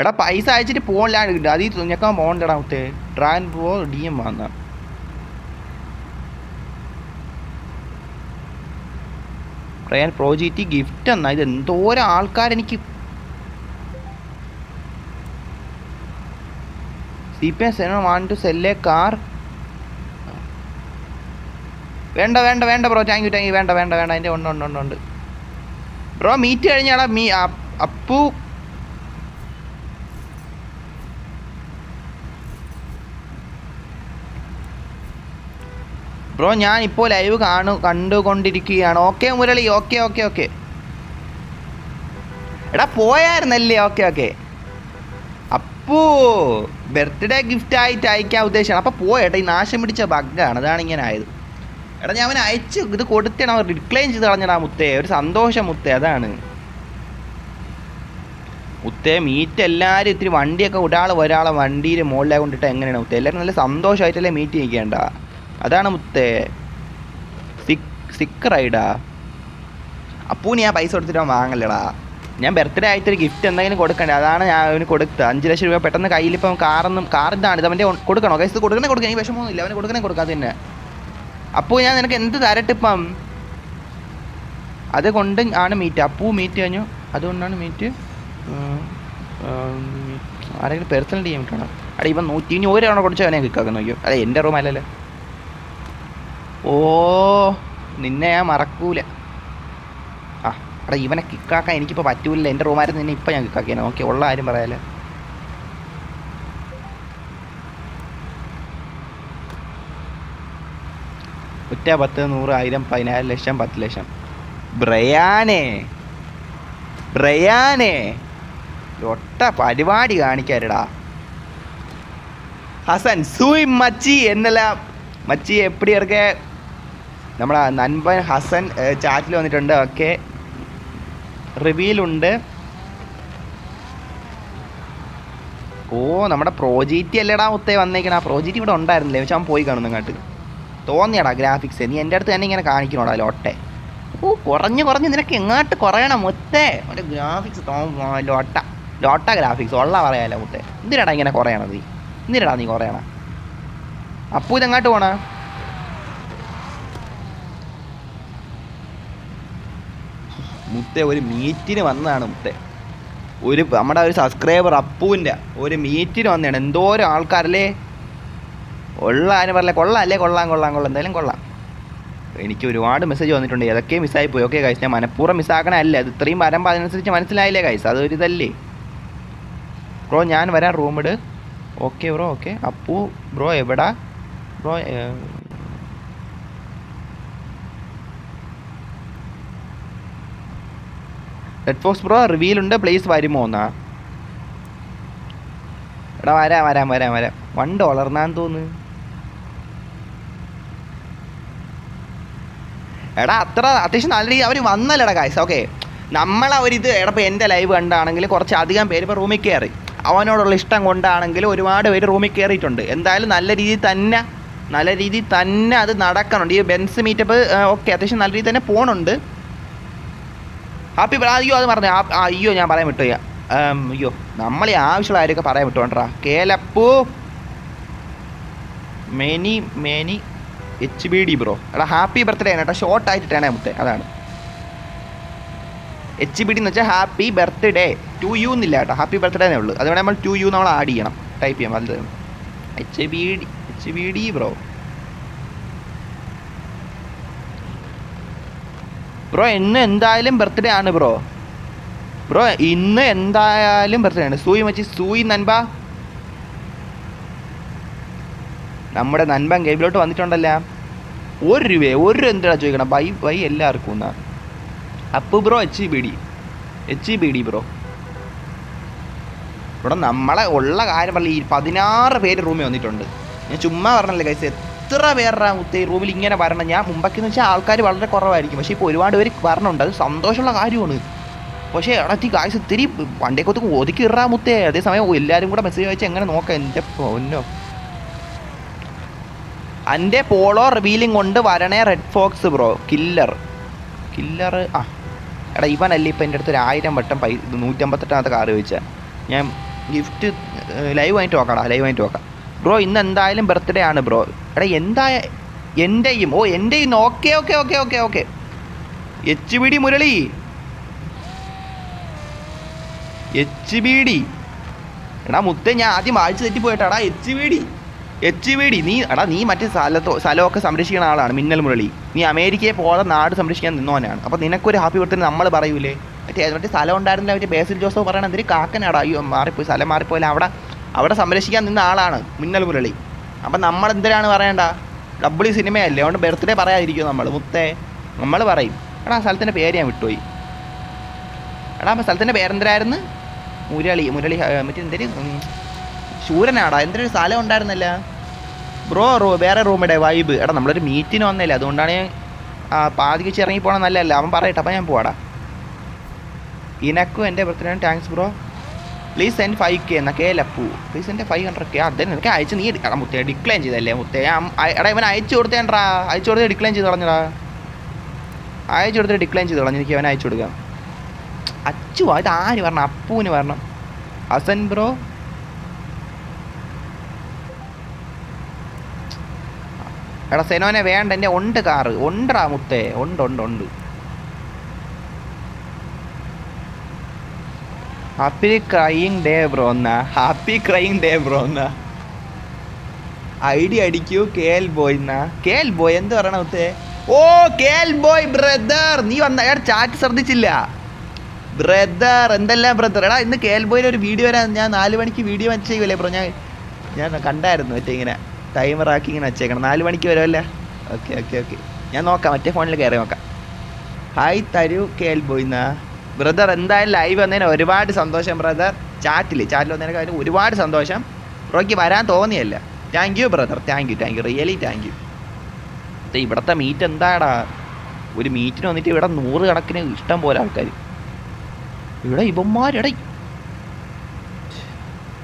എടാ പൈസ അയച്ചിട്ട് പോകലാണ് കിട്ടുക അതിൽ തുഞ്ഞക്കാൻ പോകണ്ടടാ മുത്തേ. ട്രാൻ പോ ഡി എം വന്ന ട്രയാൻ പ്രോജക്റ്റ് ഗിഫ്റ്റ് എന്നാ ഇത് എന്തോരം ആൾക്കാരെനിക്ക് C P S want to sell car. വേണ്ട വേണ്ട വേണ്ട bro. Thank you thank you വേണ്ട വേണ്ട വേണ്ട. അതിന്റെ ഉണ്ട് ഉണ്ട് ഉണ്ട് ഉണ്ട്. ബ്രോ മീറ്റ് കഴിഞ്ഞാടാ മീ അപ്പു ബ്രോ ഞാൻ ഇപ്പോൾ ലൈവ് കാണു കണ്ടുകൊണ്ടിരിക്കുകയാണ്. Okay Murali okay okay okay എടാ പോയായിരുന്നല്ലേ? ഓക്കെ ഓക്കെ അപ്പോ ബർത്ത്ഡേ ഗിഫ്റ്റ് ആയിട്ട് അയക്കാൻ ഉദ്ദേശമാണ് അപ്പോൾ പോയേട്ടാ ഈ നാശം പിടിച്ച ബഗ്ഗാണ് അതാണ് ഇങ്ങനെ ആയത്. എടാ ഞാൻ അവനെ അയച്ച്. ഇത് കൊടുത്തണം അവർ റിക്ലെയിം ചെയ്ത് കളഞ്ഞടാ മുത്തേ. ഒരു സന്തോഷം മുത്തേ അതാണ്. മുത്തേ മീറ്റ് എല്ലാവരും ഇത്തിരി വണ്ടിയൊക്കെ ഒരാൾ ഒരാളെ വണ്ടിയിൽ മുകളിലായി കൊണ്ടിട്ട് എങ്ങനെയാണ് മുത്തേ? എല്ലാവരും നല്ല സന്തോഷമായിട്ടല്ലേ മീറ്റ് ചെയ്യിക്കേണ്ട അതാണ് മുത്തേ. സിക്ക് റൈഡാ അപ്പൂന് ഞാൻ പൈസ കൊടുത്തിട്ട് അവൻ വാങ്ങല്ലടാ. ഞാൻ ബർത്ത്ഡേ ആയിട്ട് ഒരു ഗിഫ്റ്റ് എന്തെങ്കിലും കൊടുക്കണ്ടേ? അതാണ് ഞാൻ അവന് കൊടുത്തത്. അഞ്ച് ലക്ഷം രൂപ പെട്ടെന്ന് കയ്യിൽ ഇപ്പം കാറൊന്നും ഇത് അവന്റെ കൊടുക്കണോ? കൈസ് കൊടുക്കണേ കൊടുക്കണം ഈ വിഷമമൊന്നുമില്ല. അവന് കൊടുക്കണേ കൊടുക്കാതെ തന്നെ. അപ്പൂ ഞാൻ നിനക്ക് എന്ത് തരട്ടിപ്പം അതുകൊണ്ട് ആണ് മീറ്റ് അപ്പൂ മീറ്റ് കഴിഞ്ഞു. അതുകൊണ്ടാണ് മീറ്റ് ആരെങ്കിലും പേഴ്സണൽ ചെയ്യാൻ പറ്റണം അടേ ഇപ്പം നൂറ്റി ഇനി ഒരു തവണ അവനെ കിക്കാക്കുന്നു നോക്കിയോ അതെ എന്റെ റൂം ഓ നിന്നെ ഞാൻ മറക്കൂല. ആ എടാ ഇവനെ കിക്കാക്കാൻ എനിക്കിപ്പോൾ പറ്റൂല എന്റെ റൂമായിരുന്നു നിന്നെ ഇപ്പം ഞാൻ കിക്കാക്കിയാണ് ഓക്കെ ഉള്ള ആരും പറയാലേ ഒറ്റ പത്ത് നൂറ് ആയിരം പതിനായിരം ലക്ഷം പത്ത് ലക്ഷം. ബ്രയാനെ ബ്രയാനെ ഒട്ട പരിപാടി കാണിക്കാരുടാ. ഹസൻ സൂയ് മച്ചി എന്നല്ല മച്ചി എപ്പിടി ഇറക്കെ? നമ്മളെ നൻപൻ ഹസൻ ചാറ്റിൽ വന്നിട്ടുണ്ട്. ഓക്കെ. റിവീലുണ്ട് ഓ നമ്മുടെ പ്രോജക്റ്റ് അല്ലേടാ ഒത്തേ വന്നേക്കണ. ആ പ്രോജക്റ്റ് ഇവിടെ ഉണ്ടായിരുന്നില്ലേ? പക്ഷെ അവൻ പോയി കാണുന്നു അങ്ങോട്ട് തോന്നിയടാ ഗ്രാഫിക്സ് നീ എന്റെ അടുത്ത് തന്നെ ഇങ്ങനെ കാണിക്കണോടാ ലോട്ടെ. ഓ കുറഞ്ഞ് കുറഞ്ഞ് നിനക്ക് എങ്ങോട്ട് കുറയണം മുത്തേ. അവന്റെ ഗ്രാഫിക്സ് ലോട്ട. ലോട്ട ഗ്രാഫിക്സ് ഉള്ള പറയാലോ മുത്തേ. എന്തിനാടാ ഇങ്ങനെ കുറയണത്? എന്തിനാടാ നീ കുറയണ? അപ്പൂ ഇതെങ്ങോട്ട് പോണ? മുത്തേ ഒരു മീറ്റിന് വന്നതാണ് മുത്ത. ഒരു നമ്മുടെ ഒരു സബ്സ്ക്രൈബർ അപ്പുവിന്റെ ഒരു മീറ്റിന് വന്നതാണ്. എന്തോരം ആൾക്കാരല്ലേ? ഉള്ള പറയല്ലേ കൊള്ളാം അല്ലേ? കൊള്ളാം കൊള്ളാം കൊള്ളാം. എന്തായാലും കൊള്ളാം. എനിക്ക് ഒരുപാട് മെസ്സേജ് വന്നിട്ടുണ്ട്. ഏതൊക്കെ മിസ്സായി പോയി? ഓക്കെ കൈസ് ഞാൻ മനഃപൂർവം മിസ്സാക്കണല്ല അത് ഇത്രയും വരുമ്പോൾ അതിനനുസരിച്ച് മനസ്സിലായില്ലേ കൈസ് അതൊരു ഇതല്ലേ. ബ്രോ ഞാൻ വരാം. റൂമിട് okay bro okay. Appu bro എവിടാ? ബ്രോ റെഡ് ഫോക്സ് ബ്രോ റിവീലുണ്ട് പ്ലേസ് വരുമോ എന്നാ? എടാ വരാം വരാം വരാം വരാം. വൺ ഡോളർന്നാന്ന് തോന്നുന്നു. എടാ അത്ര അത്യാവശ്യം നല്ല രീതി അവർ വന്നല്ലടാ കാശ് ഓക്കെ നമ്മളെ ഒരിത് എടാ ഇപ്പോൾ എന്റെ ലൈവ് കണ്ടാണെങ്കിൽ കുറച്ച് അധികം പേര് ഇപ്പോൾ റൂമിൽ കയറി അവനോടുള്ള ഇഷ്ടം കൊണ്ടാണെങ്കിൽ ഒരുപാട് പേര് റൂമിൽ കയറിയിട്ടുണ്ട് എന്തായാലും നല്ല രീതിയിൽ തന്നെ നല്ല രീതിയിൽ തന്നെ അത് നടക്കണുണ്ട്. ഈ ബെൻസ് മീറ്റപ്പ് ഓക്കെ അത്യാവശ്യം നല്ല രീതിയിൽ തന്നെ പോണുണ്ട്. ഹാപ്പി അയ്യോ അത് പറഞ്ഞു അയ്യോ ഞാൻ പറയാൻ വിട്ടു അയ്യോ നമ്മളെ ആവശ്യമുള്ള കാര്യമൊക്കെ പറയാൻ വിട്ടുകൊണ്ടാ കേലപ്പൂ. Many many H B D bro എടാ ഹാപ്പി ബർത്ത്ഡേ ആണ് കേട്ടോ. ഷോർട്ട് ആയിട്ടിട്ടാണ് മുത്തേ അതാണ്. എച്ച് ബി ഡി എന്ന് വെച്ചാൽ ഹാപ്പി ബർത്ത്ഡേ. ടു യു എന്നില്ല കേട്ടോ. ഹാപ്പി ബർത്ത്ഡേ എന്നേ ഉള്ളൂ. അതുകൊണ്ട് നമ്മൾ ടു യു നമ്മൾ ആഡ് ചെയ്യണം. ടൈപ്പ് ചെയ്യാം. വലുത് H B D H B D bro bro ഇന്ന് എന്തായാലും ബർത്ത്ഡേ ആണ് ബ്രോ ബ്രോ ഇന്ന് എന്തായാലും ബർത്ത്ഡേ ആണ്. സൂയി മച്ചി സൂയി നൻപ. നമ്മുടെ നൻപൻ ഗെയിമിലോട്ട് വന്നിട്ടുണ്ടല്ല? ഒരു രൂപയെ ഒരു രൂപ എന്താ ചോദിക്കണം? ബൈ ബൈ എല്ലാവർക്കും എന്നാ. Up bro H B D H B D bro ഇവിടെ നമ്മളെ ഉള്ള കാര്യം പറഞ്ഞ ഈ പതിനാറ് പേര് റൂമിൽ വന്നിട്ടുണ്ട്. ഞാൻ ചുമ്മാ പറഞ്ഞല്ലേ കൈസ് എത്ര പേരുടെ മുത്തേ റൂമിൽ ഇങ്ങനെ വരണം? ഞാൻ മുമ്പൊക്കെ വെച്ചാൽ ആൾക്കാർ വളരെ കുറവായിരിക്കും. പക്ഷേ ഇപ്പോൾ ഒരുപാട് പേര് വരണുണ്ട്. അത് സന്തോഷമുള്ള കാര്യമാണ്. പക്ഷേ എടത്തി കാശ് ഇത്തിരി വണ്ടിയൊക്കെ ഒതുക്കി ഇറാ മുത്തേ. അതേസമയം എല്ലാവരും കൂടെ മെസ്സേജ് അയച്ച് എങ്ങനെ നോക്കാം? എന്റെ പൊന്നോ. എന്റെ പോളോ റിവീലിംഗ് കൊണ്ട് വരണേ red fox bro killer killer ആ. എടാ ഇവനല്ലേ ഇപ്പം എന്റെ അടുത്ത് ഒരു ആയിരം വട്ടം പൈ നൂറ്റമ്പത്തെട്ടാമത്തെ കാറ് ചോദിച്ചാൽ ഞാൻ ഗിഫ്റ്റ് ലൈവ് ആയിട്ട് നോക്കാടാ. ലൈവ് ആയിട്ട് നോക്കാം. ബ്രോ ഇന്ന് എന്തായാലും ബർത്ത്ഡേ ആണ് ബ്രോ. എടാ എന്താ എന്റെയും ഓ എന്റെയും okay okay okay okay okay. H B D Murali. H B D. എടാ മുത്തേ ഞാൻ ആദ്യം വായിച്ചു തെറ്റി പോയിട്ടാടാ H B D. H B D നീ എടാ നീ മറ്റേ സ്ഥലത്തോ സ്ഥലമൊക്കെ സംരക്ഷിക്കുന്ന ആളാണ് മിന്നൽ മുരളി. നീ അമേരിക്കയെ പോലെ നാട് സംരക്ഷിക്കാൻ നിന്നവനാണ്. അപ്പോൾ നിനക്കൊരു ഹാപ്പി ബർത്ത്ഡേ നമ്മൾ പറയൂലേ? മറ്റേ മറ്റേ സ്ഥലം ഉണ്ടായിരുന്നില്ല മറ്റേ ബേസിൽ ജോസഫ് പറയണ എന്തൊരു കാക്കനാടാ. അയ്യോ മാറിപ്പോയി സ്ഥലം മാറിപ്പോയില്ല അവിടെ അവിടെ സംരക്ഷിക്കാൻ നിന്ന ആളാണ് മിന്നൽ മുരളി അപ്പം നമ്മൾ എന്തിനാണ് പറയണ്ട? ഈ സിനിമയല്ലേ? അതുകൊണ്ട് ബർത്ത്ഡേ പറയാതിരിക്കും നമ്മൾ? മുത്തേ നമ്മൾ പറയും. എടാ ആ സ്ഥലത്തിന്റെ പേര് ഞാൻ വിട്ടുപോയി. എടാ അപ്പം സ്ഥലത്തിന്റെ പേരെന്തരായിരുന്നു മുരളി മുരളി മറ്റേ എന്തൊരു ശൂരനാടാ. എന്തൊരു സ്ഥലം ഉണ്ടായിരുന്നല്ല? ബ്രോ റൂ വേറെ റൂമിടെ വൈബ് എടാ നമ്മളൊരു മീറ്റിന് വന്നില്ല അതുകൊണ്ടാണ് ഞാൻ ആ പാതിക്ക് വെച്ച് ഇറങ്ങി പോകണം നല്ലതല്ല. അവൻ പറയട്ടെ അപ്പം ഞാൻ പോവാടാ. ഇനക്കും എന്റെ birthday thanks bro. Please send five K എന്നാ കെ ലപ്പു. പ്ലീസ് എന്റെ ഫൈവ് ഹൺഡ്രഡ് കെ അതന്നെ നിനക്ക് അയച്ച് നീ എടാ മുത്തേ ഡിക്ലൈൻ ചെയ്തല്ലേ മുത്തേ എടാ ഇവൻ അയച്ചു കൊടുത്തേണ്ടാ. അയച്ചു കൊടുത്ത് ഡിക്ലൈൻ ചെയ്ത് കളഞ്ഞടാ. അയച്ചു കൊടുത്തിട്ട് ഡിക്ലൈൻ ചെയ്ത് കളഞ്ഞു. എനിക്ക് അവൻ അയച്ചു കൊടുക്കാം. അച്ചു ഇത് ആര് പറഞ്ഞു? അപ്പൂന് പറഞ്ഞു. അസൻ ബ്രോ. എടാ സെനോനെ വേണ്ട. എന്റെ ഉണ്ട് കാറ്. ഉണ്ടടാ മുത്തേ. ഉണ്ട് ഉണ്ട് ഉണ്ട്. Happy crying day bro happy crying day bro എന്നാ ഐ ഡി അടിക്കൂ കെ എൽ ബോയ് എന്നാ കെ എൽ ബോയ് എന്ത് പറയണ മുത്തേ ഓ കെ എൽ ബോയ് ബ്രദർ. നീ വന്ന അയാൾ ചാറ്റ് ശ്രദ്ധിച്ചില്ല. ബ്രദർ എന്തെല്ലാം ബ്രദർ? എടാ ഇന്ന് കെ എൽ ഒരു വീഡിയോ വരാൻ ഞാൻ നാല് മണിക്ക് വീഡിയോ വെച്ച് ബ്രോ? ഞാൻ ഞാൻ കണ്ടായിരുന്നു മറ്റേ ഇങ്ങനെ ടൈമർ ആക്കി ഇങ്ങനെ വെച്ചേക്കണം നാല് മണിക്ക് വരുമല്ലേ ഓക്കെ ഓക്കെ ഓക്കെ. ഞാൻ നോക്കാം മറ്റേ ഫോണിൽ കയറി നോക്കാം. ഹായ് തരൂ കെ എൽ ബോയ് എന്നാ ബ്രദർ എന്തായാലും ലൈവ് വന്നതിന് ഒരുപാട് സന്തോഷം ബ്രദർ ചാറ്റിൽ ചാറ്റിൽ വന്നതിന് കാര്യം ഒരുപാട് സന്തോഷം. ബ്രോയ്ക്ക് വരാൻ തോന്നിയല്ല. Thank you brother thank you thank you really thank you ഇവിടുത്തെ മീറ്റ് എന്താടാ? ഒരു മീറ്റിന് വന്നിട്ട് ഇവിടെ നൂറ് കണക്കിന് ഇഷ്ടം പോലെ ആൾക്കാർ ഇവിടെ ഇവന്മാരെടാ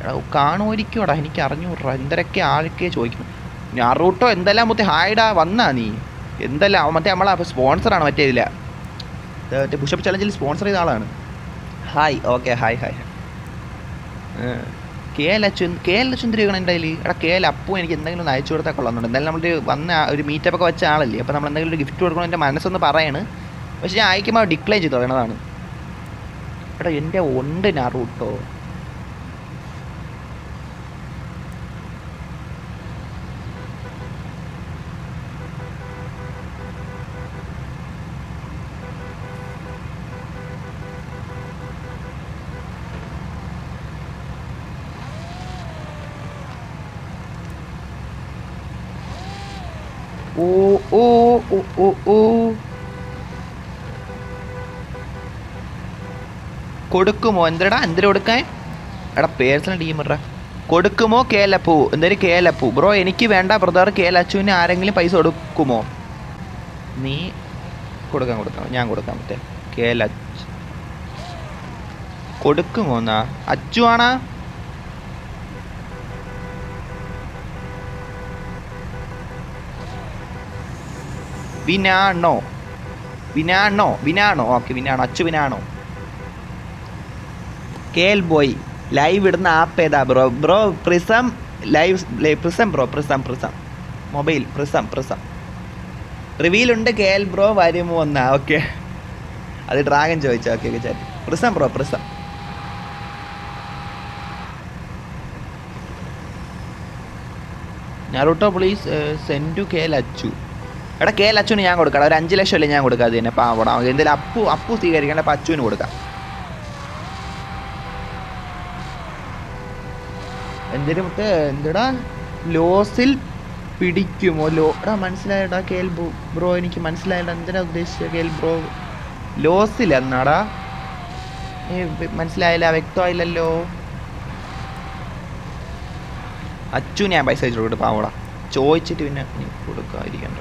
എടാ. കാണുമായിരിക്കുമടാ എനിക്ക് അറിഞ്ഞൂടാ. എന്തൊക്കെ ആൾക്കെ ചോദിക്കുന്നു. ഞാറൂട്ടോ എന്തെല്ലാം മൊത്തം ഹായ്ഡാ വന്നാ നീ? എന്തെല്ലാം മറ്റേ നമ്മളെ സ്പോൺസറാണ് മറ്റേ ഇതില. മറ്റേ പുഷപ്പ് ചലഞ്ചിൽ സ്പോൺസർ ചെയ്ത ആളാണ്. Hi okay hi hi K L അച്ഛൻ കെ എൽ അച്ഛൻ തിരികണം എന്റെ കയ്യിൽ. എടാ കെ എൽ അപ്പു എനിക്ക് എന്തെങ്കിലും ഒന്ന് അയച്ചു കൊടുത്താൽ കൊള്ളാമെന്നുണ്ട്. എന്തായാലും നമ്മൾ വന്ന ഒരു മീറ്റപ്പ് ഒക്കെ വെച്ച ആളല്ലേ അപ്പോൾ നമ്മൾ എന്തെങ്കിലും ഒരു ഗിഫ്റ്റ് കൊടുക്കണം എന്റെ മനസ്സൊന്ന് പറയാണ്. പക്ഷേ ഞാൻ അയക്കുമ്പോൾ ഡിക്ലൈൻ ചെയ്തു പറയണതാണ് എടാ എന്റെ ഉണ്ട് നാറൂട്ടോ. ഓ oh, oh, oh, oh. കൊടുക്കുമോ? എന്തടാ എന്തിനു കൊടുക്കാൻ? എടാ പേഴ്സണൽ ടീമറാ കൊടുക്കുമോ? കേലപ്പൂ. എന്തായാലും കേലപ്പൂ. ബ്രോ എനിക്ക് വേണ്ട ബ്രദർ കേലച്ചുവിന് ആരെങ്കിലും പൈസ കൊടുക്കുമോ? നീ കൊടുക്കാൻ കൊടുക്കാം. ഞാൻ കൊടുക്കാൻ പറ്റേ കേലച്ച്. കൊടുക്കുമോ എന്നാ? അച്ചു ആണാ? വിനാണോ? വിനാണോ? വിനാണോ? ഓക്കെ വിനാണോ. അച്ചു വിനാണോ? കേൽ ബോയ് ലൈവ് ഇടുന്ന ആപ്പ് ഏതാ bro? Bro prism live prism bro prism prism. Mobile prism prism. റിവീലുണ്ട് K L bro വരുമോ എന്നാ? ഓക്കെ. അത് ഡ്രാഗൻ ചോദിച്ചു? Okay okay chat prism bro prism. ഞാറൂട്ടോ please send to Achu. എടാ കെ എൽ അച്ഛന് ഞാൻ കൊടുക്കാം. ഒരു അഞ്ച് ലക്ഷം അല്ലേ ഞാൻ കൊടുക്കാം അത് തന്നെ പാവടാ എന്തെങ്കിലും അപ്പു അപ്പു സ്വീകരിക്കണ്ട അപ്പം അച്ഛന് കൊടുക്കാം. എന്തിനും മുട്ട് എന്തിടാ? ലോസിൽ പിടിക്കുമോ? ലോ എടാ മനസ്സിലായടാ എൽ ബ്രോ എനിക്ക് മനസ്സിലായടാ എന്തിനാ ഉദ്ദേശിച്ച എൽ ബ്രോ? ലോസിൽ എന്നാടാ? മനസ്സിലായില്ല വ്യക്തമായില്ലല്ലോ. അച്ചു ഞാൻ പൈസ അയച്ചു കൊടുക്കും പാവടാ ചോദിച്ചിട്ട് പിന്നെ കൊടുക്കാതിരിക്കണ്ട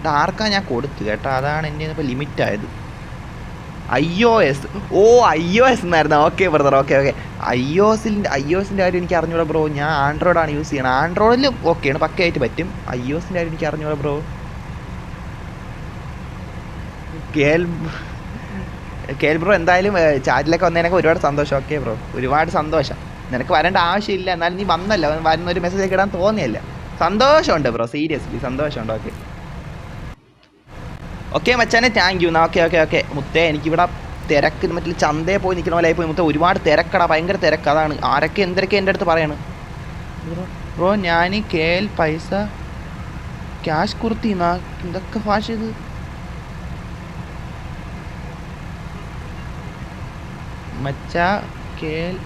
ഇത് ആർക്കാ ഞാൻ കൊടുത്തു കേട്ടോ. അതാണ് എന്റെ ഇപ്പോൾ ലിമിറ്റ് ആയത് ഐ ഒ എസ്. ഓ ഐ ഒ എസ് എന്നായിരുന്നു. Okay brother okay okay I O എസിന്റെ ഐ ഒ എസിന്റെ കാര്യം എനിക്ക് അറിഞ്ഞൂടാ ബ്രോ ഞാൻ ആൻഡ്രോയിഡാണ് യൂസ് ചെയ്യണത്. ആൻഡ്രോയിഡിൽ ഓക്കെയാണ് പക്കയായിട്ട് പറ്റും. ഐ ഒ എസിന്റെ കാര്യം എനിക്ക് അറിഞ്ഞൂടാ ബ്രോ കേൽ കേൽ ബ്രോ എന്തായാലും ചാറ്റിലൊക്കെ വന്നതിനൊക്കെ ഒരുപാട് സന്തോഷം. ഓക്കെ ബ്രോ ഒരുപാട് സന്തോഷം. നിനക്ക് വരേണ്ട ആവശ്യമില്ല. എന്നാലും നീ വന്നല്ലോ. വരുന്ന ഒരു മെസ്സേജ് ഒക്കെ ഇടാൻ തോന്നിയല്ല. സന്തോഷമുണ്ട് ബ്രോ സീരിയസ്ലി സന്തോഷമുണ്ട്. ഓക്കെ ഓക്കെ മച്ചാനെ താങ്ക് യു എന്നാ ഓക്കെ ഓക്കെ ഓക്കെ. മുത്തേ എനിക്കിവിടെ തിരക്ക് മറ്റേ ചന്തയിൽ പോയി നിൽക്കുന്ന പോലെ പോയി മുത്തേ ഒരുപാട് തിരക്കടാ ഭയങ്കര തിരക്ക്. അതാണ്. ആരൊക്കെ എന്തൊക്കെ എന്റെ അടുത്ത് പറയാണ്? ബ്രോ ഞാൻ കെ എൽ പൈസ ക്യാഷ് കുർത്തിന്നാ എന്തൊക്കെ ഭാഷ ഇത്? മച്ച കെ എൽ